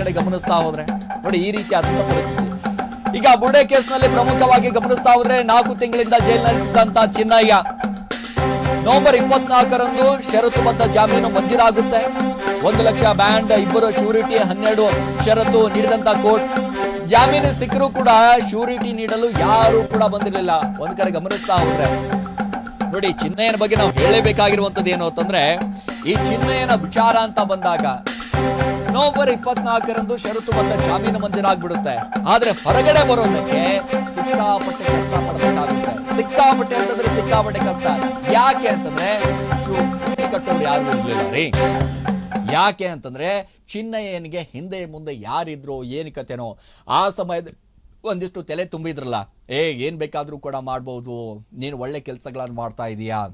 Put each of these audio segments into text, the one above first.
ಕಡೆ ಗಮನಿಸ್ತಾ ಹೋದ್ರೆ, ನೋಡಿ ಈ ರೀತಿ ಆದಂತ ಪರಿಸ್ಥಿತಿ. ಈಗ ಬುರ್ಡೆ ಕೇಸ್ನಲ್ಲಿ ಪ್ರಮುಖವಾಗಿ ಗಮನಿಸ್ತಾ ಹೋದ್ರೆ ನಾಲ್ಕು ತಿಂಗಳಿಂದ ಜೈಲಿನಲ್ಲಿದ್ದಂತ ಚಿನ್ನಯ್ಯ. ನವೆಂಬರ್ ಇಪ್ಪತ್ನಾಲ್ಕರಂದು ಷರತ್ತುಬದ್ಧ ಜಾಮೀನು ಮಂಜೂರಾಗುತ್ತೆ. ಒಂದು ಲಕ್ಷ ಬ್ಯಾಂಡ್, ಇಬ್ಬರು ಶೂರಿಟಿ ಹನ್ನೆರಡು ಷರತ್ತು ನೀಡಿದಂತ ಕೋರ್ಟ್. ಜಾಮೀನು ಸಿಕ್ಕರೂ ಕೂಡ ಶೂರಿಟಿ ನೀಡಲು ಯಾರು ಕೂಡ ಬಂದಿರಲಿಲ್ಲ. ಒಂದ್ ಕಡೆ ಗಮನಿಸ್ತಾ ಹೋದ್ರೆ, ನೋಡಿ ಚಿನ್ನಯ್ಯನ ಬಗ್ಗೆ ನಾವು ಹೇಳಬೇಕಾಗಿರುವಂತದ್ದು ಏನು ಅಂತಂದ್ರೆ, ಈ ಚಿನ್ನಯ್ಯನ ವಿಚಾರ ಅಂತ ಬಂದಾಗ ನವೆಂಬರ್ ಇಪ್ಪತ್ನಾಲ್ಕರಂದು ಷರತ್ತುಬದ್ಧ ಜಾಮೀನು ಮಂಜೂರಾಗ್ಬಿಡುತ್ತೆ. ಆದ್ರೆ ಹೊರಗಡೆ ಬರೋದಕ್ಕೆ ಸಿಕ್ಕಾಪಟ್ಟೆ ಕಷ್ಟ ಪಡಬೇಕಾಗುತ್ತೆ. ಸಿಕ್ಕಾಪಟ್ಟೆ ಅಂತಂದ್ರೆ ಸಿಕ್ಕಾಪಟ್ಟೆ ಕಷ್ಟ. ಯಾಕೆ ಅಂತಂದ್ರೆ ಕಟ್ಟೋರು ಯಾರು ಇರ್ಲಿಲ್ಲ ರೀ. ಯಾಕೆ ಅಂತಂದ್ರೆ, ಚಿನ್ನಯ್ಯನಿಗೆ ಹಿಂದೆ ಮುಂದೆ ಯಾರಿದ್ರು ಏನು ಕತೆನೋ, ಆ ಸಮಯದ, ಒಂದಿಷ್ಟು ತಲೆ ತುಂಬಿದ್ರಲ್ಲ. ಏ, ಏನ್ ಬೇಕಾದ್ರೂ ಕೂಡ ಮಾಡ್ಬೋದು. ನೀನು ಒಳ್ಳೆ ಕೆಲಸಗಳನ್ನು ಮಾಡ್ತಾ ಇದೀಯಾ?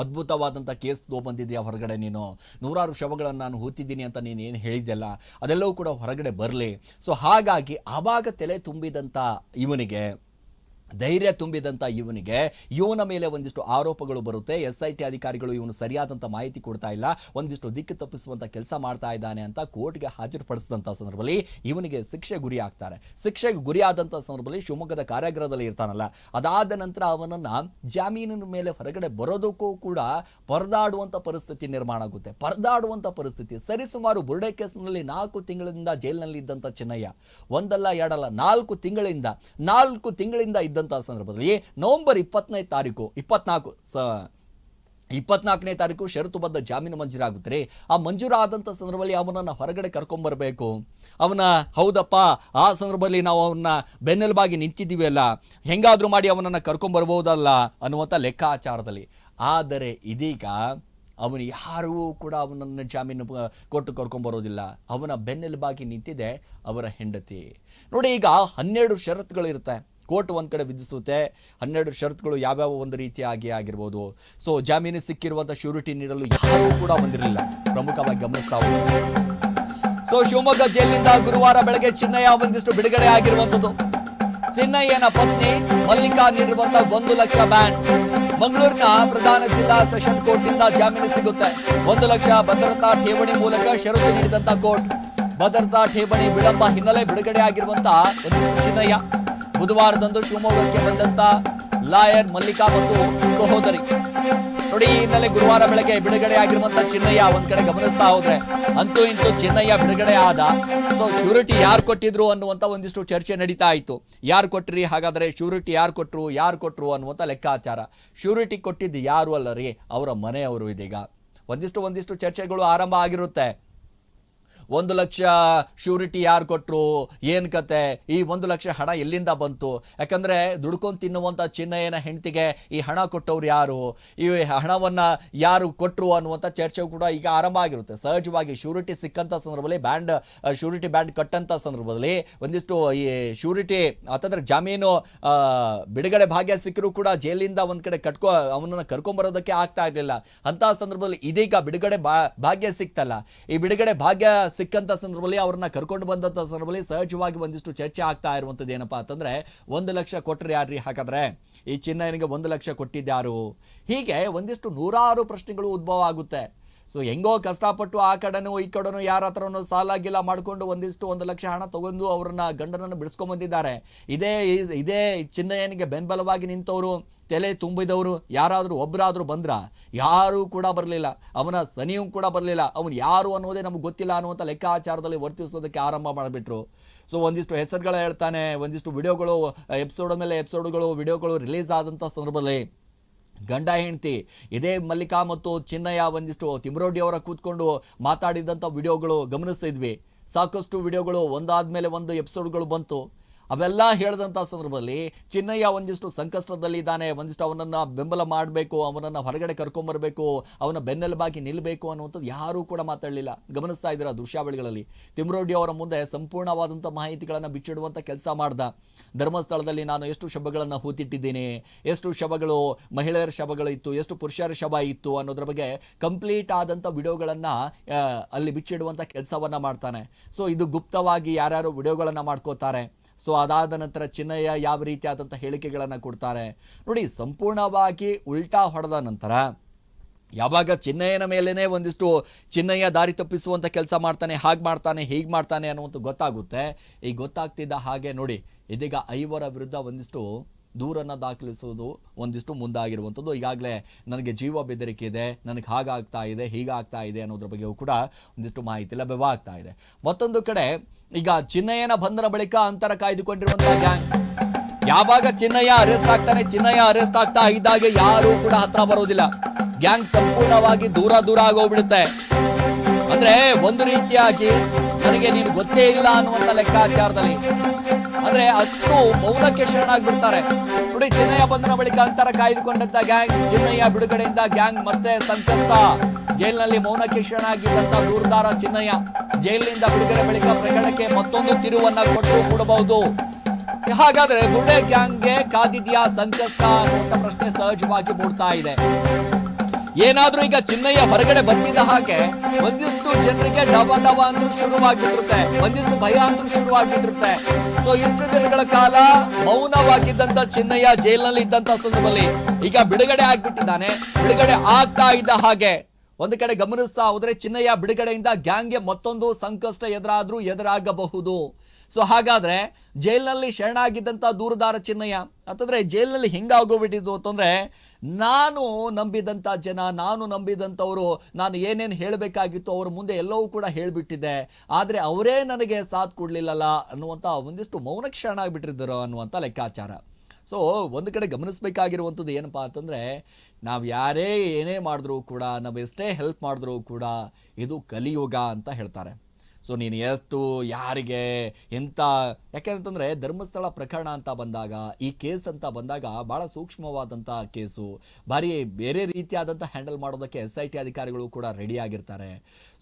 ಅದ್ಭುತವಾದಂಥ ಕೇಸ್ ಬಂದಿದೆಯಾ ಹೊರಗಡೆ ನೀನು? ನೂರಾರು ಶವಗಳನ್ನು ನಾನು ಹೂತಿದ್ದೀನಿ ಅಂತ ನೀನು ಏನು ಹೇಳಿದೆಯಲ್ಲ, ಅದೆಲ್ಲವೂ ಕೂಡ ಹೊರಗಡೆ ಬರಲಿ. ಸೊ ಹಾಗಾಗಿ ಆವಾಗ ತಲೆ ತುಂಬಿದಂಥ ಇವನಿಗೆ ಧೈರ್ಯ ತುಂಬಿದಂಥ ಇವನಿಗೆ, ಇವನ ಮೇಲೆ ಒಂದಿಷ್ಟು ಆರೋಪಗಳು ಬರುತ್ತೆ. ಎಸ್ ಐ ಟಿ ಅಧಿಕಾರಿಗಳು ಇವನು ಸರಿಯಾದಂಥ ಮಾಹಿತಿ ಕೊಡ್ತಾ ಇಲ್ಲ. ಒಂದಿಷ್ಟು ದಿಕ್ಕು ತಪ್ಪಿಸುವಂಥ ಕೆಲಸ ಮಾಡ್ತಾ ಇದ್ದಾನೆ ಅಂತ ಕೋರ್ಟ್ಗೆ ಹಾಜರುಪಡಿಸಿದಂಥ ಸಂದರ್ಭದಲ್ಲಿ ಇವನಿಗೆ ಶಿಕ್ಷೆ ಗುರಿ ಆಗ್ತಾರೆ. ಶಿಕ್ಷೆಗೆ ಗುರಿಯಾದಂಥ ಸಂದರ್ಭದಲ್ಲಿ ಶಿವಮೊಗ್ಗದ ಕಾರಾಗೃಹದಲ್ಲಿ ಇರ್ತಾನಲ್ಲ, ಅದಾದ ನಂತರ ಅವನನ್ನ ಜಾಮೀನಿನ ಮೇಲೆ ಹೊರಗಡೆ ಬರೋದಕ್ಕೂ ಕೂಡ ಪರದಾಡುವಂಥ ಪರಿಸ್ಥಿತಿ ನಿರ್ಮಾಣ ಆಗುತ್ತೆ. ಪರದಾಡುವಂಥ ಪರಿಸ್ಥಿತಿ. ಸರಿಸುಮಾರು ಬುರ್ಡೆ ಕೇಸ್ನಲ್ಲಿ ನಾಲ್ಕು ತಿಂಗಳಿಂದ ಜೈಲಿನಲ್ಲಿ ಇದ್ದಂಥ ಚಿನ್ನಯ್ಯ, ಒಂದಲ್ಲ ಎರಡಲ್ಲ ನಾಲ್ಕು ತಿಂಗಳಿಂದ ನಾಲ್ಕು ತಿಂಗಳಿಂದ ಇದ್ದಂಥ ಸಂದರ್ಭದಲ್ಲಿ ನವೆಂಬರ್ ಇಪ್ಪತ್ತನೇ ತಾರೀಕು, ಇಪ್ಪತ್ನಾಲ್ಕು, ಸ, ಇಪ್ಪತ್ನಾಲ್ಕನೇ ತಾರೀಕು ಷರತ್ತುಬದ್ಧ ಜಾಮೀನು ಮಂಜೂರಾಗುತ್ತೆ ಆ ಮಂಜೂರಾದಂಥ ಸಂದರ್ಭದಲ್ಲಿ ಅವನನ್ನು ಹೊರಗಡೆ ಕರ್ಕೊಂಬರಬೇಕು. ಅವನ, ಹೌದಪ್ಪ, ಆ ಸಂದರ್ಭದಲ್ಲಿ ನಾವು ಅವನ್ನ ಬೆನ್ನೆಲುಬಾಗಿ ನಿಂತಿದ್ದೀವಿ ಅಲ್ಲ. ಹೆಂಗಾದರೂ ಮಾಡಿ ಅವನನ್ನು ಕರ್ಕೊಂಬರ್ಬೋದಲ್ಲ ಅನ್ನುವಂಥ ಲೆಕ್ಕಾಚಾರದಲ್ಲಿ. ಆದರೆ ಇದೀಗ ಅವನು ಯಾರೂ ಕೂಡ ಅವನನ್ನು ಜಾಮೀನು ಕೊಟ್ಟು ಕರ್ಕೊಂಬರೋದಿಲ್ಲ. ಅವನ ಬೆನ್ನೆಲುಬಾಗಿ ನಿಂತಿದೆ ಅವರ ಹೆಂಡತಿ. ನೋಡಿ ಈಗ ಹನ್ನೆರಡು ಷರತ್ತುಗಳು ಇರುತ್ತೆ ಕೋರ್ಟ್ ಒಂದು ಕಡೆ ವಿಧಿಸುತ್ತೆ, ಹನ್ನೆರಡು ಷರತ್ತುಗಳು ಯಾವ್ಯಾವ ಒಂದು ರೀತಿಯಾಗಿ ಆಗಿರ್ಬೋದು. ಸೊ ಜಾಮೀನು ಸಿಕ್ಕಿರುವಂಥ ಶ್ಯೂರಿಟಿ ನೀಡಲು ಯಾರೂ ಕೂಡ ಬಂದಿರಲಿಲ್ಲ. ಪ್ರಮುಖವಾಗಿ ಗಮನಿಸ್ತಾ. ಸೊ ಶಿವಮೊಗ್ಗ ಜೈಲಿನಿಂದ ಗುರುವಾರ ಬೆಳಗ್ಗೆ ಚಿನ್ನಯ್ಯ ಒಂದಿಷ್ಟು ಬಿಡುಗಡೆ ಆಗಿರುವಂಥದ್ದು ಚಿನ್ನಯ್ಯನ ಪತ್ನಿ ಮಲ್ಲಿಕಾ ನೀಡಿರುವಂತಹ ಒಂದು ಲಕ್ಷ ಬ್ಯಾಂಡ್. ಮಂಗಳೂರಿನ ಪ್ರಧಾನ ಜಿಲ್ಲಾ ಸೆಷನ್ ಕೋರ್ಟ್ನಿಂದ ಜಾಮೀನು ಸಿಗುತ್ತೆ. ಒಂದು ಲಕ್ಷ ಭದ್ರತಾ ಠೇವಣಿ ಮೂಲಕ ಷರತ್ತು ನೀಡಿದಂತ ಕೋರ್ಟ್. ಭದ್ರತಾ ಠೇವಣಿ ವಿಳಂಬ ಹಿನ್ನೆಲೆ ಬಿಡುಗಡೆ ಆಗಿರುವಂತಹ ಒಂದಿಷ್ಟು ಚಿನ್ನಯ್ಯ. ಬುಧವಾರದಂದು ಶಿವಮೊಗ್ಗಕ್ಕೆ ಬಂದಂತ ಲಾಯರ್ ಮಲ್ಲಿಕಾ ಮತ್ತು ಸಹೋದರಿ. ನೋಡಿ ಹಿನ್ನೆಲೆ ಗುರುವಾರ ಬೆಳಗ್ಗೆ ಬಿಡುಗಡೆ ಆಗಿರುವಂತ ಚಿನ್ನಯ್ಯ ಒಂದ್ ಕಡೆ ಗಮನಿಸ್ತಾ ಹೋದ್ರೆ ಅಂತೂ ಇಂತೂ ಚಿನ್ನಯ್ಯ ಬಿಡುಗಡೆ ಆದ. ಸೊ ಶ್ಯೂರಿಟಿ ಯಾರು ಕೊಟ್ಟಿದ್ರು ಅನ್ನುವಂತ ಒಂದಿಷ್ಟು ಚರ್ಚೆ ನಡೀತಾ ಇತ್ತು. ಯಾರು ಕೊಟ್ರಿ? ಹಾಗಾದ್ರೆ ಶ್ಯೂರಿಟಿ ಯಾರು ಕೊಟ್ರು? ಯಾರು ಕೊಟ್ರು ಅನ್ನುವಂತ ಲೆಕ್ಕಾಚಾರ. ಶ್ಯೂರಿಟಿ ಕೊಟ್ಟಿದ್ದು ಯಾರು ಅಲ್ಲ ರೀ ಅವರ ಮನೆಯವರು ಇದೀಗ. ಒಂದಿಷ್ಟು ಒಂದಿಷ್ಟು ಚರ್ಚೆಗಳು ಆರಂಭ ಆಗಿರುತ್ತೆ. ಒಂದು ಲಕ್ಷ ಶ್ಯೂರಿಟಿ ಯಾರು ಕೊಟ್ಟರು ಏನು ಕತೆ, ಈ ಒಂದು ಲಕ್ಷ ಹಣ ಎಲ್ಲಿಂದ ಬಂತು? ಯಾಕಂದರೆ ದುಡ್ಕೊಂಡು ತಿನ್ನುವಂಥ ಚಿನ್ನಯ್ಯನ ಹೆಂಡತಿಗೆ ಈ ಹಣ ಕೊಟ್ಟವ್ರು ಯಾರು? ಈ ಹಣವನ್ನು ಯಾರು ಕೊಟ್ಟರು ಅನ್ನುವಂಥ ಚರ್ಚೆ ಕೂಡ ಈಗ ಆರಂಭ ಆಗಿರುತ್ತೆ. ಸಹಜವಾಗಿ ಶ್ಯೂರಿಟಿ ಸಿಕ್ಕಂಥ ಸಂದರ್ಭದಲ್ಲಿ ಬ್ಯಾಂಡ್ ಶ್ಯೂರಿಟಿ ಬ್ಯಾಂಡ್ ಕಟ್ಟಂಥ ಸಂದರ್ಭದಲ್ಲಿ ಒಂದಿಷ್ಟು ಈ ಶ್ಯೂರಿಟಿ ಅಂತಂದರೆ ಜಾಮೀನು ಬಿಡುಗಡೆ ಭಾಗ್ಯ ಸಿಕ್ಕರೂ ಕೂಡ ಜೈಲಿಂದ ಒಂದು ಕಡೆ ಕಟ್ಕೊ, ಅವನನ್ನು ಕರ್ಕೊಂಬರೋದಕ್ಕೆ ಆಗ್ತಾ ಇರಲಿಲ್ಲ. ಅಂತಹ ಸಂದರ್ಭದಲ್ಲಿ ಇದೀಗ ಬಿಡುಗಡೆ ಭಾಗ್ಯ ಸಿಕ್ತಲ್ಲ. ಈ ಬಿಡುಗಡೆ ಭಾಗ್ಯ ಸಿಕ್ಕಂತ ಸಂದರ್ಭದಲ್ಲಿ ಅವ್ರನ್ನ ಕರ್ಕೊಂಡು ಬಂದಂಥ ಸಂದರ್ಭದಲ್ಲಿ ಸಹಜವಾಗಿ ಒಂದಿಷ್ಟು ಚರ್ಚೆ ಆಗ್ತಾ ಇರುವಂಥದ್ದು ಏನಪ್ಪಾ ಅಂತಂದ್ರೆ, ಒಂದು ಲಕ್ಷ ಕೊಟ್ಟರೆ ಯಾರ್ರಿ ಹಾಗಾದ್ರೆ? ಈ ಚಿನ್ನಯ್ಯನಿಗೆ ಒಂದು ಲಕ್ಷ ಕೊಟ್ಟಿದ್ದಾರು ಹೀಗೆ ಒಂದಿಷ್ಟು ನೂರಾರು ಪ್ರಶ್ನೆಗಳು ಉದ್ಭವ ಆಗುತ್ತೆ. ಸೊ ಹೆಂಗೋ ಕಷ್ಟಪಟ್ಟು ಆ ಕಡೆನೂ, ಈ ಕಡೆನೂ, ಯಾರ ಹತ್ರನೂ ಸಾಲ ಗೀಲ ಮಾಡಿಕೊಂಡು ಒಂದಿಷ್ಟು ಒಂದು ಲಕ್ಷ ಹಣ ತಗೊಂಡು ಅವ್ರನ್ನ ಗಂಡನನ್ನು ಬಿಡಿಸ್ಕೊಂಬಂದಿದ್ದಾರೆ ಇದೇ ಇದೇ ಚಿನ್ನಯ್ಯನಿಗೆ ಬೆಂಬಲವಾಗಿ ನಿಂತವರು, ತಲೆ ತುಂಬಿದವರು, ಯಾರಾದರೂ ಒಬ್ಬರಾದರೂ ಬಂದ್ರ? ಯಾರೂ ಕೂಡ ಬರಲಿಲ್ಲ. ಅವನ ಸನಿಯೂ ಕೂಡ ಬರಲಿಲ್ಲ. ಅವನು ಯಾರು ಅನ್ನೋದೇ ನಮ್ಗೆ ಗೊತ್ತಿಲ್ಲ ಅನ್ನುವಂಥ ಲೆಕ್ಕಾಚಾರದಲ್ಲಿ ವರ್ತಿಸೋದಕ್ಕೆ ಆರಂಭ ಮಾಡಿಬಿಟ್ರು. ಸೊ ಒಂದಿಷ್ಟು ಹೆಸರುಗಳು ಹೇಳ್ತಾನೆ, ಒಂದಿಷ್ಟು ವಿಡಿಯೋಗಳು, ಎಪಿಸೋಡ್ ಮೇಲೆ ಎಪಿಸೋಡ್ಗಳು, ವಿಡಿಯೋಗಳು ರಿಲೀಸ್ ಆದಂಥ ಸಂದರ್ಭದಲ್ಲಿ ಗಂಡ ಹೆಂಡತಿ, ಇದೇ ಮಲ್ಲಿಕಾ ಮತ್ತು ಚಿನ್ನಯ್ಯ ಒಂದಿಷ್ಟು ತಿಮ್ರೋಡಿ ಅವರ ಕೂತ್ಕೊಂಡು ಮಾತಾಡಿದಂಥ ವಿಡಿಯೋಗಳು ಗಮನಿಸಿದ್ವಿ ಸಾಕಷ್ಟು ವಿಡಿಯೋಗಳು ಒಂದಾದ್ಮೇಲೆ ಒಂದು ಎಪಿಸೋಡ್ಗಳು ಬಂತು. ಅವೆಲ್ಲ ಹೇಳಿದಂಥ ಸಂದರ್ಭದಲ್ಲಿ ಚಿನ್ನಯ್ಯ ಒಂದಿಷ್ಟು ಸಂಕಷ್ಟದಲ್ಲಿ ಇದ್ದಾನೆ ಒಂದಿಷ್ಟು ಅವನನ್ನು ಬೆಂಬಲ ಮಾಡಬೇಕು, ಅವನನ್ನು ಹೊರಗಡೆ ಕರ್ಕೊಂಬರಬೇಕು ಅವನ ಬೆನ್ನೆಲುಬಾಗಿ ನಿಲ್ಲಬೇಕು ಅನ್ನುವಂಥದ್ದು ಯಾರೂ ಕೂಡ ಮಾತಾಡಲಿಲ್ಲ. ಗಮನಿಸ್ತಾ ಇದ್ದೀರಾ ದೃಶ್ಯಾವಳಿಗಳಲ್ಲಿ. ತಿಮ್ರೋಡಿ ಅವರ ಮುಂದೆ ಸಂಪೂರ್ಣವಾದಂಥ ಮಾಹಿತಿಗಳನ್ನು ಬಿಚ್ಚಿಡುವಂಥ ಕೆಲಸ ಮಾಡ್ದ. ಧರ್ಮಸ್ಥಳದಲ್ಲಿ ನಾನು ಎಷ್ಟು ಶಬಗಳನ್ನು ಹೂತಿಟ್ಟಿದ್ದೀನಿ, ಎಷ್ಟು ಶಬಗಳು ಮಹಿಳೆಯರ ಶಬಗಳು ಇತ್ತು, ಎಷ್ಟು ಪುರುಷರ ಶಬ ಇತ್ತು ಅನ್ನೋದ್ರ ಬಗ್ಗೆ ಕಂಪ್ಲೀಟ್ ಆದಂಥ ವಿಡಿಯೋಗಳನ್ನು ಅಲ್ಲಿ ಬಿಚ್ಚಿಡುವಂಥ ಕೆಲಸವನ್ನು ಮಾಡ್ತಾನೆ. ಸೊ, ಇದು ಗುಪ್ತವಾಗಿ ಯಾರ್ಯಾರು ವಿಡಿಯೋಗಳನ್ನು ಮಾಡ್ಕೋತಾರೆ. ಸೊ ಅದಾದ ನಂತರ ಚಿನ್ನಯ್ಯ ಯಾವ ರೀತಿಯಾದಂಥ ಹೇಳಿಕೆಗಳನ್ನು ಕೊಡ್ತಾರೆ. ನೋಡಿ, ಸಂಪೂರ್ಣವಾಗಿ ಉಲ್ಟಾ ಹೊಡೆದ ನಂತರ ಯಾವಾಗ ಚಿನ್ನಯ್ಯನ ಮೇಲೇ ಒಂದಿಷ್ಟು ಚಿನ್ನಯ್ಯ ದಾರಿ ತಪ್ಪಿಸುವಂಥ ಕೆಲಸ ಮಾಡ್ತಾನೆ, ಹಾಗೆ ಮಾಡ್ತಾನೆ, ಹೀಗೆ ಮಾಡ್ತಾನೆ ಅನ್ನುವಂಥ ಗೊತ್ತಾಗುತ್ತೆ. ಈ ಗೊತ್ತಾಗ್ತಿದ್ದ ಹಾಗೆ ನೋಡಿ, ಇದೀಗ ಐವರ ವಿರುದ್ಧ ಒಂದಿಷ್ಟು ದೂರನ್ನು ದಾಖಲಿಸುವುದು ಒಂದಿಷ್ಟು ಮುಂದಾಗಿರುವಂಥದ್ದು. ಈಗಾಗಲೇ ನನಗೆ ಜೀವ ಬೆದರಿಕೆ ಇದೆ, ನನಗೆ ಹಾಗಾಗ್ತಾ ಇದೆ, ಹೀಗಾಗ್ತಾ ಇದೆ ಅನ್ನೋದ್ರ ಬಗ್ಗೆಯೂ ಕೂಡ ಒಂದಿಷ್ಟು ಮಾಹಿತಿ ಲಭ್ಯವಾಗ್ತಾ ಇದೆ. ಮತ್ತೊಂದು ಕಡೆ, ಈಗ ಚಿನ್ನಯ್ಯನ ಬಂಧನ ಬಳಿಕ ಅಂತರ ಕಾಯ್ದುಕೊಂಡಿರುವಂತಹ ಗ್ಯಾಂಗ್ ಯಾವಾಗ ಚಿನ್ನಯ್ಯ ಅರೆಸ್ಟ್ ಆಗ್ತಾನೆ, ಚಿನ್ನಯ್ಯ ಅರೆಸ್ಟ್ ಆಗ್ತಾ ಇದ್ದಾಗೆ ಯಾರೂ ಕೂಡ ಹತ್ರ ಬರೋದಿಲ್ಲ. ಗ್ಯಾಂಗ್ ಸಂಪೂರ್ಣವಾಗಿ ದೂರ ದೂರ ಆಗೋಗ್ಬಿಡುತ್ತೆ. ಅಂದ್ರೆ ಒಂದು ರೀತಿಯಾಗಿ ನನಗೆ ನೀನು ಗೊತ್ತೇ ಇಲ್ಲ ಅನ್ನುವಂತ ಲೆಕ್ಕಾಚಾರದಲ್ಲಿ ಅಂದ್ರೆ ಅಷ್ಟು ಮೌನಕ್ಕೆ ಶರಣಾಗ್ಬಿಡ್ತಾರೆ. ನೋಡಿ, ಚಿನ್ನಯ್ಯ ಬಂಧನ ಬಳಿಕ ಅಂತರ ಕಾಯ್ದುಕೊಂಡಂತ ಗ್ಯಾಂಗ್, ಚಿನ್ನಯ್ಯ ಬಿಡುಗಡೆಯಿಂದ ಗ್ಯಾಂಗ್ ಮತ್ತೆ ಸಂತಸ್ತ ಜೈಲಿನಲ್ಲಿ ಮೌನಕ್ಕೆ ಶರಣಾಗಿದ್ದಂತ ದೂರದಾರ ಚಿನ್ನಯ್ಯ ಜೈಲಿನಿಂದ ಬಿಡುಗಡೆ ಬಳಿಕ ಪ್ರಕರಣಕ್ಕೆ ಮತ್ತೊಂದು ತಿರುವನ್ನ ಕೊಟ್ಟು ಕೊಡಬಹುದು ಹಾಗಾದ್ರೆ ಗುಡೆ ಗ್ಯಾಂಗ್ಗೆ ಕಾದಿದ್ಯಾ ಸಂಕಷ್ಟ ಅನ್ನುವಂತ ಪ್ರಶ್ನೆ ಸಹಜವಾಗಿ ಮೂಡ್ತಾ ಇದೆ. ಏನಾದ್ರೂ ಈಗ ಚಿನ್ನಯ್ಯ ಹೊರಗಡೆ ಬರ್ತಿದ್ದ ಹಾಗೆ ಒಂದಿಷ್ಟು ಜನರಿಗೆ ಡವ ಡವ ಅಂದ್ರೂ ಶುರುವಾಗ್ಬಿಟ್ಟಿರುತ್ತೆ ಒಂದಿಷ್ಟು ಭಯ ಅಂದ್ರೂ ಶುರುವಾಗ್ಬಿಟ್ಟಿರುತ್ತೆ ಸೊ ಇಷ್ಟು ದಿನಗಳ ಕಾಲ ಮೌನವಾಗಿದ್ದಂತ ಚಿನ್ನಯ್ಯ ಜೈಲಿನಲ್ಲಿ ಇದ್ದಂತ ಸಂದರ್ಭದಲ್ಲಿ ಈಗ ಬಿಡುಗಡೆ ಆಗ್ಬಿಟ್ಟಿದ್ದಾನೆ. ಬಿಡುಗಡೆ ಆಗ್ತಾ ಇದ್ದ ಹಾಗೆ ಒಂದು ಕಡೆ ಗಮನಿಸ್ತಾ ಹೋದ್ರೆ ಚಿನ್ನಯ್ಯ ಬಿಡುಗಡೆಯಿಂದ ಗ್ಯಾಂಗ್ಗೆ ಮತ್ತೊಂದು ಸಂಕಷ್ಟ ಎದುರಾದ್ರೂ ಎದುರಾಗಬಹುದು. ಸೊ ಹಾಗಾದ್ರೆ ಜೈಲಿನಲ್ಲಿ ಶರಣಾಗಿದ್ದಂಥ ದೂರದಾರ ಚಿನ್ನಯ್ಯ ಅಂತಂದ್ರೆ ಜೈಲಿನಲ್ಲಿ ಹೆಂಗಾಗೋಗ್ಬಿಟ್ಟಿದ್ದು ಅಂತಂದ್ರೆ, ನಾನು ನಂಬಿದಂಥ ಜನ, ನಾನು ನಂಬಿದಂಥವರು, ನಾನು ಏನೇನು ಹೇಳಬೇಕಾಗಿತ್ತು ಅವ್ರ ಮುಂದೆ ಎಲ್ಲವೂ ಕೂಡ ಹೇಳಿಬಿಟ್ಟಿದ್ದೆ. ಆದರೆ ಅವರೇ ನನಗೆ ಸಾಥ್ ಕೊಡಲಿಲ್ಲಲ್ಲ ಅನ್ನುವಂಥ ಒಂದಿಷ್ಟು ಮೌನಕ್ಕೆ ಶರಣಾಗಿಬಿಟ್ಟಿದ್ದರು ಅನ್ನುವಂಥ ಲೆಕ್ಕಾಚಾರ. ಸೊ ಒಂದು ಕಡೆ ಗಮನಿಸಬೇಕಾಗಿರುವಂಥದ್ದು ಏನಪ್ಪ ಅಂತಂದರೆ, ನಾವು ಯಾರೇ ಏನೇ ಮಾಡಿದ್ರೂ ಕೂಡ, ನಾವು ಎಷ್ಟೇ ಹೆಲ್ಪ್ ಮಾಡಿದ್ರೂ ಕೂಡ, ಇದು ಕಲಿಯುಗ ಅಂತ ಹೇಳ್ತಾರೆ. ಸೊ ನೀನು ಎಷ್ಟು ಯಾರಿಗೆ ಎಂಥ ಯಾಕೆಂತಂದರೆ ಧರ್ಮಸ್ಥಳ ಪ್ರಕರಣ ಅಂತ ಬಂದಾಗ, ಈ ಕೇಸ್ ಅಂತ ಬಂದಾಗ ಭಾಳ ಸೂಕ್ಷ್ಮವಾದಂಥ ಕೇಸು. ಭಾರಿ ಬೇರೆ ರೀತಿಯಾದಂಥ ಹ್ಯಾಂಡಲ್ ಮಾಡೋದಕ್ಕೆ ಎಸ್ ಐ ಟಿ ಅಧಿಕಾರಿಗಳು ಕೂಡ ರೆಡಿ ಆಗಿರ್ತಾರೆ.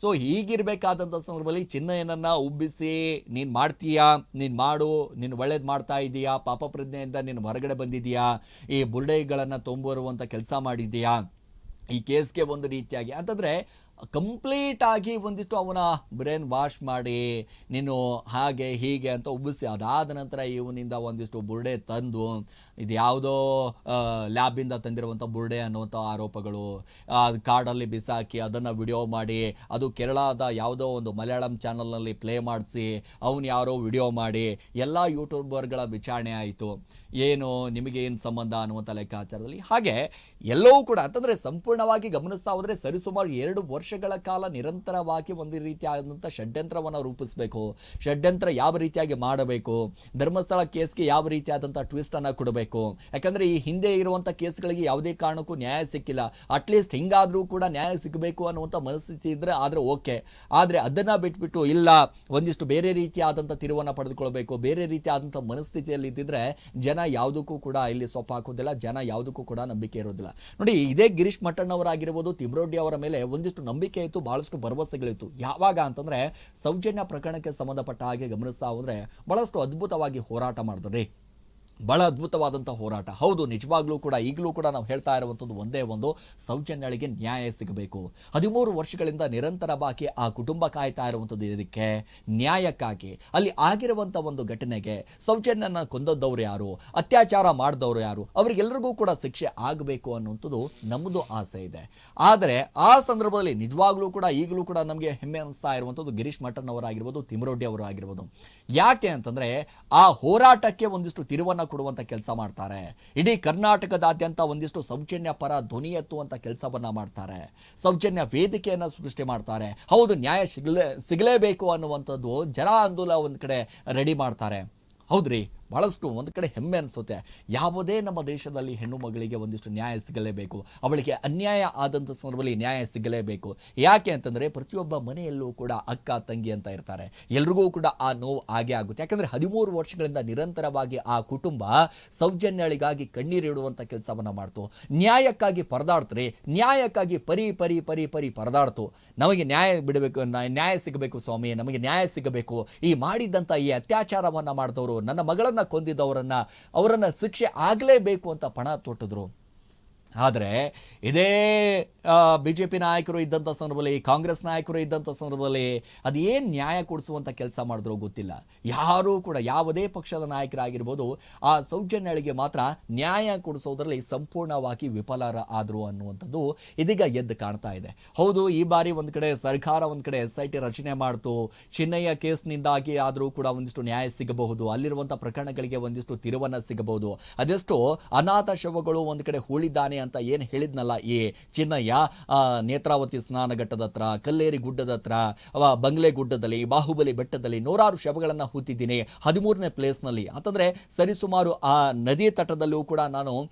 ಸೊ ಹೀಗಿರಬೇಕಾದಂಥ ಸಂದರ್ಭದಲ್ಲಿ ಚಿನ್ನಯ್ಯನನ್ನು ಉಬ್ಬಿಸಿ, ನೀನು ಮಾಡ್ತೀಯಾ? ನೀನು ಮಾಡು. ನೀನು ಒಳ್ಳೇದು ಮಾಡ್ತಾ ಇದೀಯಾ? ಪಾಪ ಪ್ರಜ್ಞೆಯಿಂದ ನೀನು ಹೊರಗಡೆ ಬಂದಿದೀಯಾ? ಈ ಬುಲ್ಡೈಗಳನ್ನು ತೊಂಬರುವಂಥ ಕೆಲಸ ಮಾಡಿದೀಯಾ? ಈ ಕೇಸ್ಗೆ ಒಂದು ರೀತಿಯಾಗಿ. ಅಂತಂದರೆ ಕಂಪ್ಲೀಟ್ ಆಗಿ ಒಂದಿಷ್ಟು ಅವನ ಬ್ರೈನ್ ವಾಶ್ ಮಾಡಿ ನೀನು ಹಾಗೆ ಹೀಗೆ ಅಂತ ಉಬ್ಬಿಸಿ ಅದಾದ ನಂತರ ಇವನಿಂದ ಒಂದಿಷ್ಟು ಬುರ್ಡೆ ತಂದು ಇದು ಯಾವುದೋ ಲ್ಯಾಬಿಂದ ತಂದಿರುವಂಥ ಬುರ್ಡೆ ಅನ್ನುವಂಥ ಆರೋಪಗಳು ಆ, ಕಾಡಲ್ಲಿ ಬಿಸಾಕಿ ಅದನ್ನು ವಿಡಿಯೋ ಮಾಡಿ ಅದು ಕೇರಳದ ಯಾವುದೋ ಒಂದು ಮಲಯಾಳಂ ಚಾನಲ್ನಲ್ಲಿ ಪ್ಲೇ ಮಾಡಿಸಿ ಅವನು ಯಾರೋ ವಿಡಿಯೋ ಮಾಡಿ ಎಲ್ಲ ಯೂಟ್ಯೂಬರ್ಗಳ ವಿಚಾರಣೆ ಆಯಿತು. ಏನು ನಿಮಗೆ ಏನು ಸಂಬಂಧ ಅನ್ನುವಂಥ ಲೆಕ್ಕಾಚಾರದಲ್ಲಿ ಹಾಗೆ ಎಲ್ಲವೂ ಕೂಡ ಅಂತಂದರೆ ಸಂಪೂರ್ಣವಾಗಿ ಗಮನಿಸ್ತಾ ಹೋದರೆ ಸರಿಸುಮಾರು ಎರಡು ವರ್ಷಗಳ ಕಾಲ ನಿರಂತರವಾಗಿ ಒಂದು ರೀತಿಯಾದಂಥ ಷಡ್ಯಂತ್ರವನ್ನು ರೂಪಿಸಬೇಕು. ಷಡ್ಯಂತ್ರ ಯಾವ ರೀತಿಯಾಗಿ ಮಾಡಬೇಕು? ಧರ್ಮಸ್ಥಳ ಕೇಸ್ಗೆ ಯಾವ ರೀತಿಯಾದಂಥ ಟ್ವಿಸ್ಟನ್ನು ಕೊಡಬೇಕು? ಯಾಕಂದರೆ ಈ ಹಿಂದೆ ಇರುವಂಥ ಕೇಸ್ಗಳಿಗೆ ಯಾವುದೇ ಕಾರಣಕ್ಕೂ ನ್ಯಾಯ ಸಿಕ್ಕಿಲ್ಲ. ಅಟ್ಲೀಸ್ಟ್ ಹಿಂಗಾದರೂ ಕೂಡ ನ್ಯಾಯ ಸಿಗಬೇಕು ಅನ್ನುವಂಥ ಮನಸ್ಥಿತಿ ಇದ್ದರೆ ಆದರೆ ಓಕೆ. ಆದರೆ ಅದನ್ನು ಬಿಟ್ಬಿಟ್ಟು ಇಲ್ಲ, ಒಂದಿಷ್ಟು ಬೇರೆ ರೀತಿಯಾದಂಥ ತಿರುವನ್ನು ಪಡೆದುಕೊಳ್ಬೇಕು. ಬೇರೆ ರೀತಿಯಾದಂಥ ಮನಸ್ಥಿತಿಯಲ್ಲಿ ಇದ್ದಿದ್ರೆ ಜನ ಯಾವುದಕ್ಕೂ ಕೂಡ ಇಲ್ಲಿ ಸೊಪ್ಪು ಹಾಕೋದಿಲ್ಲ, ಜನ ಯಾವುದಕ್ಕೂ ಕೂಡ ನಂಬಿಕೆ ಇರೋದಿಲ್ಲ. ನೋಡಿ, ಇದೇ ಗಿರೀಶ್ ಮಠಣ್ಣವರಾಗಿರ್ಬೋದು ತಿಮ್ರೋಡ್ಡಿ ಅವರ ಮೇಲೆ ಒಂದಿಷ್ಟು ನಂಬಿಕೆ ಇತ್ತು, ಬಹಳಷ್ಟು ಭರವಸೆಗಳಿತ್ತು. ಯಾವಾಗ ಅಂತಂದ್ರೆ ಸೌಜನ್ಯ ಪ್ರಕರಣಕ್ಕೆ ಸಂಬಂಧಪಟ್ಟ ಹಾಗೆ ಗಮನಿಸ್ತಾ ಹೋದ್ರೆ ಬಹಳಷ್ಟು ಅದ್ಭುತವಾಗಿ ಹೋರಾಟ ಮಾಡಿದ್ರಿ ಬಹಳ ಅದ್ಭುತವಾದಂಥ ಹೋರಾಟ. ಹೌದು, ನಿಜವಾಗ್ಲೂ ಕೂಡ ಈಗಲೂ ಕೂಡ ನಾವು ಹೇಳ್ತಾ ಇರುವಂಥದ್ದು ಒಂದೇ ಒಂದು ಸೌಜನ್ಯಳಿಗೆ ನ್ಯಾಯ ಸಿಗಬೇಕು. ಹದಿಮೂರು ವರ್ಷಗಳಿಂದ ನಿರಂತರ ಬಾಕಿ ಆ ಕುಟುಂಬ ಕಾಯ್ತಾ ಇರುವಂಥದ್ದು ಇದಕ್ಕೆ ನ್ಯಾಯಕ್ಕಾಗಿ. ಅಲ್ಲಿ ಆಗಿರುವಂಥ ಒಂದು ಘಟನೆಗೆ ಸೌಜನ್ಯನ ಕೊಂದದ್ದವ್ರು ಯಾರು? ಅತ್ಯಾಚಾರ ಮಾಡಿದವರು ಯಾರು? ಅವರಿಗೆಲ್ಲರಿಗೂ ಕೂಡ ಶಿಕ್ಷೆ ಆಗಬೇಕು ಅನ್ನುವಂಥದ್ದು ನಮ್ಮದು ಆಸೆ ಇದೆ. ಆದರೆ ಆ ಸಂದರ್ಭದಲ್ಲಿ ನಿಜವಾಗ್ಲೂ ಕೂಡ ಈಗಲೂ ಕೂಡ ನಮಗೆ ಹೆಮ್ಮೆ ಅನಿಸ್ತಾ ಇರುವಂಥದ್ದು ಗಿರೀಶ್ ಮಠನ್ ಅವರಾಗಿರ್ಬೋದು ತಿಮರೋಡ್ಡಿ ಅವರು ಆಗಿರ್ಬೋದು ಯಾಕೆ ಅಂತಂದ್ರೆ ಆ ಹೋರಾಟಕ್ಕೆ ಒಂದಿಷ್ಟು ತಿರುವನ್ನ ಕೊಡುವಂತ ಕೆಲಸ ಮಾಡ್ತಾರೆ. ಇಡೀ ಕರ್ನಾಟಕದಾದ್ಯಂತ ಒಂದಿಷ್ಟು ಸೌಜನ್ಯ ಪರ ಧ್ವನಿ ಎತ್ತುವಂಥ ಕೆಲಸವನ್ನು ಮಾಡ್ತಾರೆ. ಸೌಜನ್ಯ ವೇದಿಕೆಯನ್ನು ಸೃಷ್ಟಿ ಮಾಡ್ತಾರೆ. ಹೌದು, ನ್ಯಾಯ ಸಿಗಲೇ, ಸಿಗಲೇಬೇಕು ಅನ್ನುವಂಥದ್ದು ಜನ ಆಂದೋಲನ ಒಂದು ಕಡೆ ರೆಡಿ ಮಾಡ್ತಾರೆ. ಹೌದ್ರಿ? ಬಹಳಷ್ಟು ಒಂದು ಕಡೆ ಹೆಮ್ಮೆ ಅನಿಸುತ್ತೆ. ಯಾವುದೇ ನಮ್ಮ ದೇಶದಲ್ಲಿ ಹೆಣ್ಣು ಮಗಳಿಗೆ ಒಂದಿಷ್ಟು ನ್ಯಾಯ ಸಿಗಲೇಬೇಕು. ಅವಳಿಗೆ ಅನ್ಯಾಯ ಆದಂಥ ಸಂದರ್ಭದಲ್ಲಿ ನ್ಯಾಯ ಸಿಗಲೇಬೇಕು. ಯಾಕೆ ಅಂತಂದರೆ ಪ್ರತಿಯೊಬ್ಬ ಮನೆಯಲ್ಲೂ ಕೂಡ ಅಕ್ಕ, ತಂಗಿ ಅಂತ ಇರ್ತಾರೆ. ಎಲ್ರಿಗೂ ಕೂಡ ಆ ನೋವು ಆಗೇ ಆಗುತ್ತೆ. ಯಾಕಂದರೆ ಹದಿಮೂರು ವರ್ಷಗಳಿಂದ ನಿರಂತರವಾಗಿ ಆ ಕುಟುಂಬ ಸೌಜನ್ಯಳಿಗಾಗಿ ಕಣ್ಣೀರಿಡುವಂಥ ಕೆಲಸವನ್ನು ಮಾಡ್ತು. ನ್ಯಾಯಕ್ಕಾಗಿ ಪರದಾಡ್ತಾರೆ, ನ್ಯಾಯಕ್ಕಾಗಿ ಪರಿ ಪರಿ ಪರಿ ಪರಿ ಪರದಾಡ್ತು. ನಮಗೆ ನ್ಯಾಯ ಬಿಡಬೇಕು ನ್ಯಾಯ ಸಿಗಬೇಕು ಸ್ವಾಮಿ, ನಮಗೆ ನ್ಯಾಯ ಸಿಗಬೇಕು. ಈ ಮಾಡಿದ್ದಂಥ ಈ ಅತ್ಯಾಚಾರವನ್ನು ಮಾಡಿದವರು ನನ್ನ ಮಗಳನ್ನು ಕೊಂದಿದ್ದವರನ್ನ ಅವರನ್ನು ಶಿಕ್ಷೆ ಆಗಲೇಬೇಕು ಅಂತ ಪಣ ತೊಟ್ಟಿದ್ರು. ಆದರೆ ಇದೇ ಬಿಜೆಪಿ ನಾಯಕರು ಇದ್ದಂಥ ಸಂದರ್ಭದಲ್ಲಿ, ಕಾಂಗ್ರೆಸ್ ನಾಯಕರು ಇದ್ದಂಥ ಸಂದರ್ಭದಲ್ಲಿ ಅದೇನು ನ್ಯಾಯ ಕೊಡಿಸುವಂಥ ಕೆಲಸ ಮಾಡಿದ್ರು ಗೊತ್ತಿಲ್ಲ. ಯಾರೂ ಕೂಡ, ಯಾವುದೇ ಪಕ್ಷದ ನಾಯಕರಾಗಿರ್ಬೋದು, ಆ ಸೌಜನ್ಯಗಳಿಗೆ ಮಾತ್ರ ನ್ಯಾಯ ಕೊಡಿಸೋದರಲ್ಲಿ ಸಂಪೂರ್ಣವಾಗಿ ವಿಫಲರ ಆದರು ಅನ್ನುವಂಥದ್ದು ಇದೀಗ ಎದ್ದು ಕಾಣ್ತಾ ಇದೆ. ಹೌದು, ಈ ಬಾರಿ ಒಂದು ಕಡೆ ಸರ್ಕಾರ ಒಂದು ಕಡೆ ಎಸ್ ಐ ಟಿ ರಚನೆ ಮಾಡ್ತು. ಚಿನ್ನಯ್ಯ ಕೇಸ್ನಿಂದಾಗಿ ಆದರೂ ಕೂಡ ಒಂದಿಷ್ಟು ನ್ಯಾಯ ಸಿಗಬಹುದು. ಅಲ್ಲಿರುವಂಥ ಪ್ರಕರಣಗಳಿಗೆ ಒಂದಿಷ್ಟು ತಿರುವನ್ನ ಸಿಗಬಹುದು. ಅದೆಷ್ಟು ಅನಾಥ ಶವಗಳು ಒಂದು ಕಡೆ ಹೂಳಿದ್ದಾನೆ ಅಂತ ಏನು ಹೇಳಿದ್ನಲ್ಲ ಈ ಚಿನ್ನಯ್ಯ? ಆ, ನೇತ್ರಾವತಿ ಸ್ನಾನಘಟ್ಟದ ಹತ್ರ ಕಲ್ಲೇರಿ ಗುಡ್ಡದ ಹತ್ರ ಬಂಗ್ಲೆ ಗುಡ್ಡದಲ್ಲಿ ಬಾಹುಬಲಿ ಬೆಟ್ಟದಲ್ಲಿ ನೂರಾರು ಶವಗಳನ್ನು ಹೂತಿದ್ದೀನಿ. ಹದಿಮೂರನೇ ಪ್ಲೇಸ್ನಲ್ಲಿ. ಅಂತಂದರೆ ಸರಿಸುಮಾರು ಆ ನದಿ ತಟದಲ್ಲೂ ಕೂಡ ನಾನು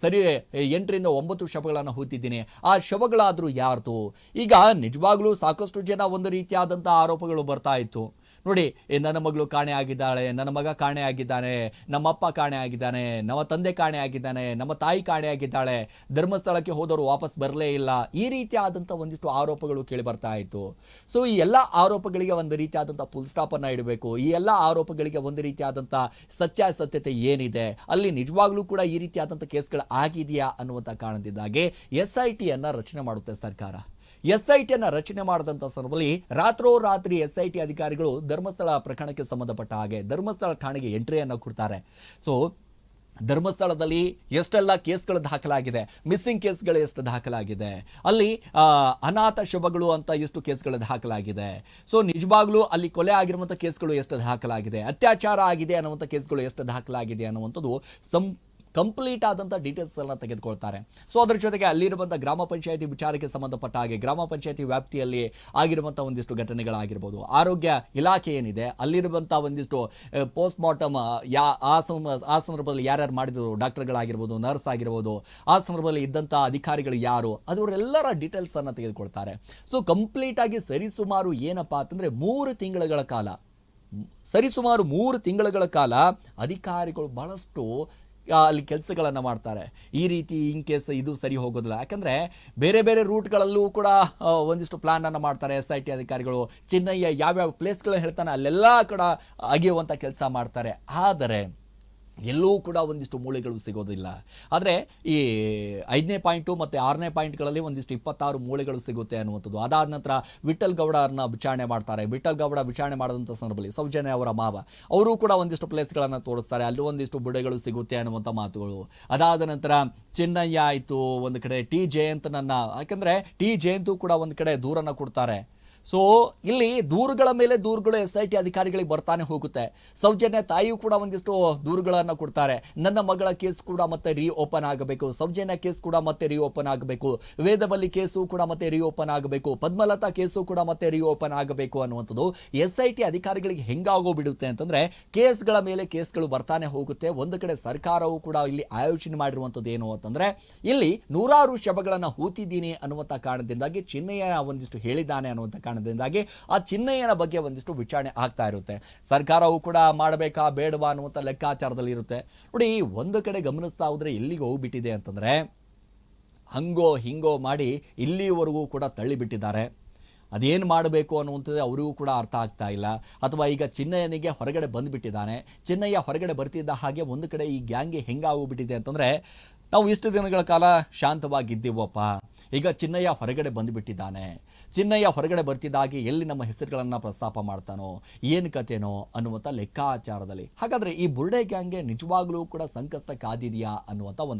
ಸರಿ ಎಂಟರಿಂದ ಒಂಬತ್ತು ಶವಗಳನ್ನು ಹೂತಿದ್ದೀನಿ. ಆ ಶವಗಳಾದರೂ ಯಾರ್ದು? ಈಗ ನಿಜವಾಗ್ಲೂ ಸಾಕಷ್ಟು ಜನ ಒಂದು ರೀತಿಯಾದಂಥ ಆರೋಪಗಳು ಬರ್ತಾ ಇತ್ತು. ನೋಡಿ ನನ್ನ ಮಗಳು ಕಾಣೆ ಆಗಿದ್ದಾಳೆ, ನನ್ನ ಮಗ ಕಾಣೆ ಆಗಿದ್ದಾನೆ, ನಮ್ಮಪ್ಪ ಕಾಣೆ ಆಗಿದ್ದಾನೆ, ನಮ್ಮ ತಂದೆ ಕಾಣೆ ಆಗಿದ್ದಾನೆ, ನಮ್ಮ ತಾಯಿ ಕಾಣೆ ಆಗಿದ್ದಾಳೆ, ಧರ್ಮಸ್ಥಳಕ್ಕೆ ಹೋದವರು ವಾಪಸ್ ಬರಲೇ ಇಲ್ಲ, ಈ ರೀತಿಯಾದಂಥ ಒಂದಿಷ್ಟು ಆರೋಪಗಳು ಕೇಳಿ ಬರ್ತಾ ಇತ್ತು. ಸೊ ಈ ಎಲ್ಲ ಆರೋಪಗಳಿಗೆ ಒಂದು ರೀತಿಯಾದಂಥ ಫುಲ್ ಸ್ಟಾಪನ್ನು ಇಡಬೇಕು. ಈ ಎಲ್ಲ ಆರೋಪಗಳಿಗೆ ಒಂದು ರೀತಿಯಾದಂಥ ಸತ್ಯಾಸತ್ಯತೆ ಏನಿದೆ? ಅಲ್ಲಿ ನಿಜವಾಗ್ಲೂ ಕೂಡ ಈ ರೀತಿಯಾದಂಥ ಕೇಸ್ಗಳು ಆಗಿದೆಯಾ ಅನ್ನುವಂಥ ಕಾರಣದಿಂದಾಗಿ ಎಸ್ ಐ ಟಿಯನ್ನು ರಚನೆ ಮಾಡುತ್ತೆ ಸರ್ಕಾರ. ಎಸ್ ಐ ಟಿಯನ್ನು ರಚನೆ ಮಾಡಿದಂಥ ಸಂದರ್ಭದಲ್ಲಿ ರಾತ್ರೋರಾತ್ರಿ ಎಸ್ ಐ ಟಿ ಅಧಿಕಾರಿಗಳು ಧರ್ಮಸ್ಥಳ ಪ್ರಕರಣಕ್ಕೆ ಸಂಬಂಧಪಟ್ಟ ಹಾಗೆ ಧರ್ಮಸ್ಥಳ ಠಾಣೆಗೆ ಎಂಟ್ರಿಯನ್ನು ಕೊಡ್ತಾರೆ. ಸೊ ಧರ್ಮಸ್ಥಳದಲ್ಲಿ ಎಷ್ಟೆಲ್ಲ ಕೇಸ್ಗಳು ದಾಖಲಾಗಿದೆ, ಮಿಸ್ಸಿಂಗ್ ಕೇಸ್ಗಳು ಎಷ್ಟು ದಾಖಲಾಗಿದೆ, ಅಲ್ಲಿ ಅನಾಥ ಶವಗಳು ಅಂತ ಎಷ್ಟು ಕೇಸ್ಗಳು ದಾಖಲಾಗಿದೆ. ಸೊ ನಿಜವಾಗ್ಲೂ ಅಲ್ಲಿ ಕೊಲೆ ಆಗಿರುವಂಥ ಕೇಸ್ಗಳು ಎಷ್ಟು ದಾಖಲಾಗಿದೆ, ಅತ್ಯಾಚಾರ ಆಗಿದೆ ಅನ್ನುವಂಥ ಕೇಸ್ಗಳು ಎಷ್ಟು ದಾಖಲಾಗಿದೆ ಅನ್ನುವಂಥದ್ದು ಸಂ ಕಂಪ್ಲೀಟ್ ಆದಂಥ ಡೀಟೇಲ್ಸ್ ಎಲ್ಲ ತೆಗೆದುಕೊಳ್ತಾರೆ. ಸೊ ಅದರ ಜೊತೆಗೆ ಅಲ್ಲಿರುವಂಥ ಗ್ರಾಮ ಪಂಚಾಯತಿ ವಿಚಾರಕ್ಕೆ ಸಂಬಂಧಪಟ್ಟ ಹಾಗೆ ಗ್ರಾಮ ಪಂಚಾಯತಿ ವ್ಯಾಪ್ತಿಯಲ್ಲಿ ಆಗಿರುವಂಥ ಒಂದಿಷ್ಟು ಘಟನೆಗಳಾಗಿರ್ಬೋದು. ಆರೋಗ್ಯ ಇಲಾಖೆ ಏನಿದೆ ಅಲ್ಲಿರುವಂಥ ಒಂದಿಷ್ಟು ಪೋಸ್ಟ್ ಮಾರ್ಟಮ್ ಯಾ, ಆ ಆ ಸಂದರ್ಭದಲ್ಲಿ ಯಾರ್ಯಾರು ಮಾಡಿದ್ರು, ಡಾಕ್ಟರ್ಗಳಾಗಿರ್ಬೋದು ನರ್ಸ್ ಆಗಿರ್ಬೋದು, ಆ ಸಂದರ್ಭದಲ್ಲಿ ಇದ್ದಂಥ ಅಧಿಕಾರಿಗಳು ಯಾರು, ಅದವರೆಲ್ಲರ ಡೀಟೇಲ್ಸನ್ನು ತೆಗೆದುಕೊಳ್ತಾರೆ. ಸೊ ಕಂಪ್ಲೀಟಾಗಿ ಸರಿಸುಮಾರು ಏನಪ್ಪ ಅಂತಂದರೆ ಮೂರು ತಿಂಗಳುಗಳ ಕಾಲ. ಸರಿಸುಮಾರು ಮೂರು ತಿಂಗಳುಗಳ ಕಾಲ ಅಧಿಕಾರಿಗಳು ಬಹಳಷ್ಟು ಅಲ್ಲಿ ಕೆಲಸಗಳನ್ನು ಮಾಡ್ತಾರೆ. ಈ ರೀತಿ ಇನ್ ಕೇಸ್ ಇದು ಸರಿ ಹೋಗೋದಿಲ್ಲ. ಯಾಕಂದರೆ ಬೇರೆ ಬೇರೆ ರೂಟ್ಗಳಲ್ಲೂ ಕೂಡ ಒಂದಿಷ್ಟು ಪ್ಲ್ಯಾನನ್ನು ಮಾಡ್ತಾರೆ ಎಸ್ ಐ ಟಿ ಅಧಿಕಾರಿಗಳು. ಚೆನ್ನೈಯ ಯಾವ್ಯಾವ ಪ್ಲೇಸ್ಗಳು ಹೇಳ್ತಾನೆ ಅಲ್ಲೆಲ್ಲ ಕೂಡ ಅಗೆಯುವಂಥ ಕೆಲಸ ಮಾಡ್ತಾರೆ. ಆದರೆ ಎಲ್ಲೂ ಕೂಡ ಒಂದಿಷ್ಟು ಮೂಳೆಗಳು ಸಿಗೋದಿಲ್ಲ. ಆದರೆ ಈ ಐದನೇ ಪಾಯಿಂಟು ಮತ್ತು ಆರನೇ ಪಾಯಿಂಟ್ಗಳಲ್ಲಿ ಒಂದಿಷ್ಟು ಇಪ್ಪತ್ತಾರು ಮೂಳೆಗಳು ಸಿಗುತ್ತೆ ಅನ್ನುವಂಥದ್ದು. ಅದಾದ ನಂತರ ವಿಠಲ್ ಗೌಡರನ್ನ ವಿಚಾರಣೆ ಮಾಡ್ತಾರೆ. ವಿಠಲ್ ಗೌಡ ವಿಚಾರಣೆ ಮಾಡಿದಂಥ ಸಂದರ್ಭದಲ್ಲಿ ಸೌಜನ್ಯ ಅವರ ಮಾವ, ಅವರು ಕೂಡ ಒಂದಿಷ್ಟು ಪ್ಲೇಸ್ಗಳನ್ನು ತೋರಿಸ್ತಾರೆ. ಅಲ್ಲಿ ಒಂದಿಷ್ಟು ಬುಡೆಗಳು ಸಿಗುತ್ತೆ ಅನ್ನುವಂಥ ಮಾತುಗಳು. ಅದಾದ ನಂತರ ಚಿನ್ನಯ್ಯ ಆಯಿತು ಒಂದು ಕಡೆ, ಟಿ ಜಯಂತನನ್ನ, ಯಾಕೆಂದರೆ ಟಿ ಜಯಂತು ಕೂಡ ಒಂದು ಕಡೆ ದೂರನ್ನು ಕೊಡ್ತಾರೆ. ಸೊ ಇಲ್ಲಿ ದೂರುಗಳ ಮೇಲೆ ದೂರುಗಳು ಎಸ್ ಐ ಟಿ ಅಧಿಕಾರಿಗಳಿಗೆ ಬರ್ತಾನೆ ಹೋಗುತ್ತೆ. ಸೌಜನ್ಯ ತಾಯಿಯೂ ಕೂಡ ಒಂದಿಷ್ಟು ದೂರುಗಳನ್ನು ಕೊಡ್ತಾರೆ. ನನ್ನ ಮಗಳ ಕೇಸ್ ಕೂಡ ಮತ್ತೆ ರೀ ಓಪನ್ ಆಗಬೇಕು. ಸೌಜನ್ಯ ಕೇಸ್ ಕೂಡ ಮತ್ತೆ ರೀ ಓಪನ್ ಆಗಬೇಕು. ವೇದವಲ್ಲಿ ಕೇಸು ಕೂಡ ಮತ್ತೆ ರೀ ಓಪನ್ ಆಗಬೇಕು. ಪದ್ಮಲತಾ ಕೇಸು ಕೂಡ ಮತ್ತೆ ರೀ ಓಪನ್ ಆಗಬೇಕು ಅನ್ನುವಂಥದ್ದು ಎಸ್ ಐ ಟಿ ಅಧಿಕಾರಿಗಳಿಗೆ ಹೆಂಗಾಗೋಗ್ಬಿಡುತ್ತೆ ಅಂತಂದ್ರೆ ಕೇಸ್ಗಳ ಮೇಲೆ ಕೇಸ್ಗಳು ಬರ್ತಾನೆ ಹೋಗುತ್ತೆ. ಒಂದು ಕಡೆ ಸರ್ಕಾರವು ಕೂಡ ಇಲ್ಲಿ ಆಯೋಜನೆ ಮಾಡಿರುವಂಥದ್ದು ಏನು ಅಂತಂದ್ರೆ ಇಲ್ಲಿ ನೂರಾರು ಶಬಗಳನ್ನು ಹೂತಿದ್ದೀನಿ ಅನ್ನುವಂಥ ಕಾರಣದಿಂದಾಗಿ ಚಿನ್ನಯ್ಯ ಒಂದಿಷ್ಟು ಹೇಳಿದ್ದಾನೆ ಅನ್ನುವಂಥ ಕಾರಣದಿಂದಾಗಿ ಆ ಚಿನ್ನಯ್ಯನ ಬಗ್ಗೆ ಒಂದಿಷ್ಟು ವಿಚಾರಣೆ ಆಗ್ತಾ ಇರುತ್ತೆ. ಸರ್ಕಾರವು ಕೂಡ ಮಾಡಬೇಕಾ ಬೇಡವಾ ಅನ್ನುವಂಥ ಲೆಕ್ಕಾಚಾರದಲ್ಲಿ ಇರುತ್ತೆ. ನೋಡಿ ಒಂದು ಕಡೆ ಗಮನಿಸ್ತಾ ಹೋದ್ರೆ ಎಲ್ಲಿಗೆ ಹೋಗ್ಬಿಟ್ಟಿದೆ ಅಂತಂದ್ರೆ ಹಂಗೋ ಹಿಂಗೋ ಮಾಡಿ ಇಲ್ಲಿವರೆಗೂ ಕೂಡ ತಳ್ಳಿಬಿಟ್ಟಿದ್ದಾರೆ. ಅದೇನು ಮಾಡಬೇಕು ಅನ್ನುವಂಥದ್ದು ಅವರಿಗೂ ಕೂಡ ಅರ್ಥ ಆಗ್ತಾ ಇಲ್ಲ. ಅಥವಾ ಈಗ ಚಿನ್ನಯ್ಯನಿಗೆ ಹೊರಗಡೆ ಬಂದುಬಿಟ್ಟಿದ್ದಾನೆ. ಚಿನ್ನಯ್ಯ ಹೊರಗಡೆ ಬರ್ತಿದ್ದ ಹಾಗೆ ಒಂದು ಕಡೆ ಈ ಗ್ಯಾಂಗ್ಗೆ ಹೆಂಗಾಗೋಗ್ಬಿಟ್ಟಿದೆ ಅಂತಂದರೆ, ನಾವು ಇಷ್ಟು ದಿನಗಳ ಕಾಲ ಶಾಂತವಾಗಿದ್ದೀವಪ್ಪ. ಈಗ ಚಿನ್ನಯ್ಯ ಹೊರಗಡೆ ಬಂದುಬಿಟ್ಟಿದ್ದಾನೆ. ಚಿನ್ನಯ್ಯ ಹೊರಗಡೆ ಬರ್ತಿದ್ದಾಗಿ ಎಲ್ಲಿ ನಮ್ಮ ಹೆಸರುಗಳನ್ನು ಪ್ರಸ್ತಾಪ ಮಾಡ್ತಾನೋ, ಏನು ಕಥೆನೋ ಅನ್ನುವಂಥ ಲೆಕ್ಕಾಚಾರದಲ್ಲಿ. ಹಾಗಾದರೆ ಈ ಬುರ್ಡೆ ಗ್ಯಾಂಗ್ಗೆ ನಿಜವಾಗಲೂ ಕೂಡ ಸಂಕಷ್ಟ ಕಾದಿದೆಯಾ ಅನ್ನುವಂಥ ಒಂದು